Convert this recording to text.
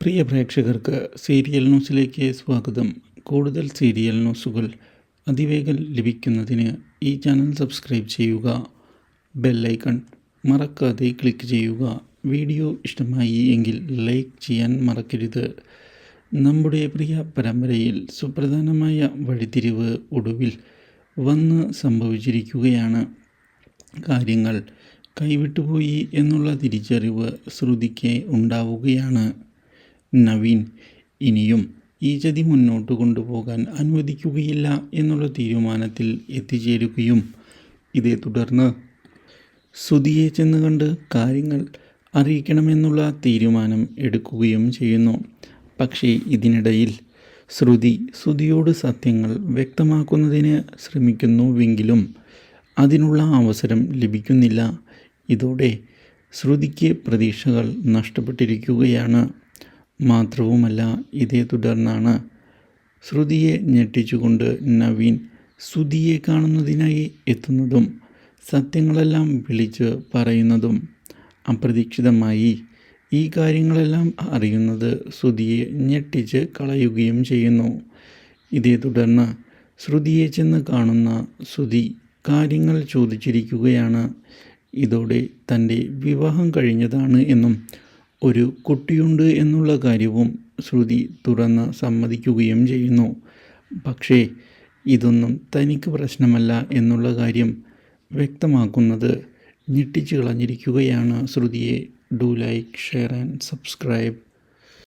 പ്രിയ പ്രേക്ഷകർക്ക് സീരിയൽ ന്യൂസിലേക്ക് സ്വാഗതം. കൂടുതൽ സീരിയൽ ന്യൂസുകൾ അതിവേഗം ലഭിക്കുന്നതിന് ഈ ചാനൽ സബ്സ്ക്രൈബ് ചെയ്യുക ബെല്ലൈക്കൺ മറക്കാതെ ക്ലിക്ക് ചെയ്യുക. വീഡിയോ ഇഷ്ടമായി എങ്കിൽ ലൈക്ക് ചെയ്യാൻ മറക്കരുത്. നമ്മുടെ പ്രിയ പരമ്പരയിൽ സുപ്രധാനമായ വഴിത്തിരിവ് ഒടുവിൽ വന്ന് സംഭവിച്ചിരിക്കുകയാണ്. കാര്യങ്ങൾ കൈവിട്ടുപോയി എന്നുള്ള തിരിച്ചറിവ് ശ്രുതിക്ക് ഉണ്ടാവുകയാണ്. നവീൻ ഇനിയും ഈ ചതി മുന്നോട്ട് കൊണ്ടുപോകാൻ അനുവദിക്കുകയില്ല എന്നുള്ള തീരുമാനത്തിൽ എത്തിച്ചേരുകയും ഇതേ തുടർന്ന് സുതിയെ ചെന്ന് കണ്ട് കാര്യങ്ങൾ അറിയിക്കണമെന്നുള്ള തീരുമാനം എടുക്കുകയും ചെയ്യുന്നു. പക്ഷേ ഇതിനിടയിൽ ശ്രുതി ശ്രുതിയോട് സത്യങ്ങൾ വ്യക്തമാക്കുന്നതിന് ശ്രമിക്കുന്നുവെങ്കിലും അതിനുള്ള അവസരം ലഭിക്കുന്നില്ല. ഇതോടെ ശ്രുതിക്ക് പ്രതീക്ഷകൾ നഷ്ടപ്പെട്ടിരിക്കുകയാണ്. മാത്രവുമല്ല ഇതേ തുടർന്നാണ് ശ്രുതിയെ ഞെട്ടിച്ചുകൊണ്ട് നവീൻ ശ്രുതിയെ കാണുന്നതിനായി എത്തുന്നതും സത്യങ്ങളെല്ലാം വിളിച്ച് പറയുന്നതും അപ്രതീക്ഷിതമായി ഈ കാര്യങ്ങളെല്ലാം അറിയുന്നത് ശ്രുതിയെ ഞെട്ടിച്ച് കളയുകയും ചെയ്യുന്നു. ഇതേ തുടർന്ന് ശ്രുതിയെ ചെന്ന് കാണുന്ന ശ്രുതി കാര്യങ്ങൾ ചോദിച്ചിരിക്കുകയാണ്. ഇതോടെ തന്റെ വിവാഹം കഴിഞ്ഞതാണ് എന്നും ഒരു കുട്ടിയുണ്ട് എന്നുള്ള കാര്യവും ശ്രുതി തുറന്ന് സമ്മതിക്കുകയും ചെയ്യുന്നു. പക്ഷേ ഇതൊന്നും തനിക്ക് പ്രശ്നമല്ല എന്നുള്ള കാര്യം വ്യക്തമാക്കുന്നത് ഞെട്ടിച്ചു കളഞ്ഞിരിക്കുകയാണ് ശ്രുതിയെ. Do like share and subscribe.